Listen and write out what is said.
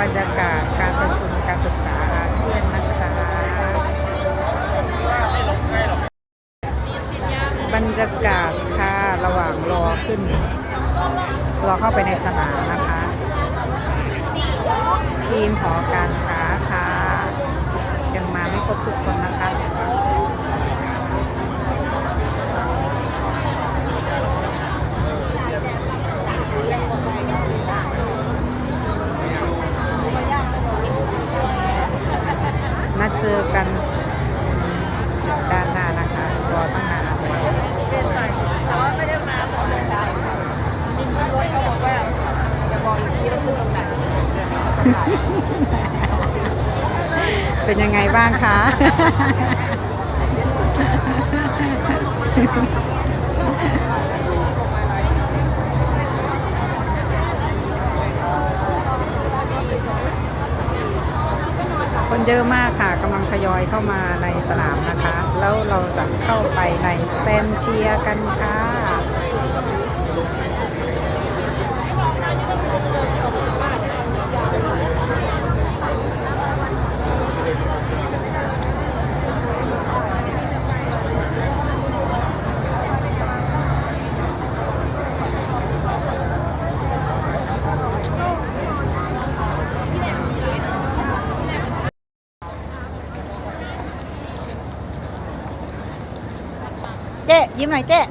บรรยากาศการประชุมการศึกษาอาเซียนนะคะบรรยากาศค่ะระหว่างรอขึ้น รอเข้าไปในสนามนะคะ ทีมหอการค้าค่ะยังมาไม่ครบทุกคนนะคะ เจอกันด้านหน้านะคะรอตั้งนานแต่ว่าไม่ได้มาเพราะเดินได้ยิงขึ้นรถเขาบอกว่าอย่าบอกอีกทีแล้วขึ้นตรงไหนเป็นยังไงบ้างคะ คนเยอะมากค่ะกำลังทยอยเข้ามาในสนามนะคะ แล้วเราจะเข้าไปในสแตนเชียร์กันค่ะ で、ゆまいて。